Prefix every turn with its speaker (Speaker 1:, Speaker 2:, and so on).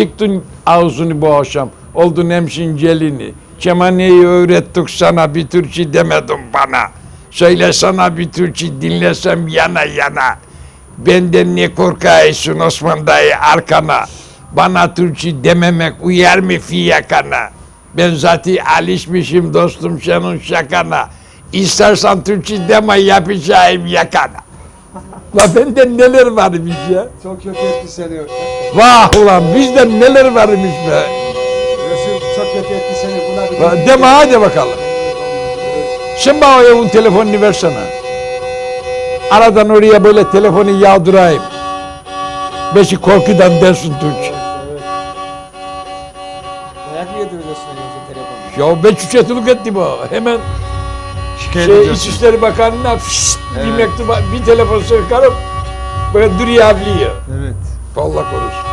Speaker 1: Tıktın ağzını bu akşam. Oldun hemşin gelini. Kemaneyi öğrettik sana bir türkü demedin bana. Söyle sana bir türkü dinlesem yana yana. Benden ne korkaysın Osman dayı arkana. Bana türkü dememek uyar mı fiyakana? Ben zaten alışmışım dostum senin şakana. İstersen türkü deme yapacağım yakana. La benden neler varmış ya.
Speaker 2: Çok kötü etti seni.
Speaker 1: Vah ulan bizden neler varmış be.
Speaker 2: Resul çok kötü etti seni. Buna bir
Speaker 1: Va- Deme hadi bakalım. Bana o evin telefonunu versene. Aradan oraya böyle telefonu yağdırayım. Beşi korkudan dersin Türk.
Speaker 3: Dayak mı yediriyorsun yoksa telefonu?
Speaker 1: Ya ben çüçetuluk ettim o. Hemen
Speaker 2: şikayet
Speaker 1: şey,
Speaker 2: ediyorsun.
Speaker 1: İçişleri Bakanı'na fişt bir
Speaker 2: Evet.
Speaker 1: mektup, bir telefon sıkarım. Böyle duruyor avlıyor.
Speaker 2: Evet.
Speaker 1: Allah korusun.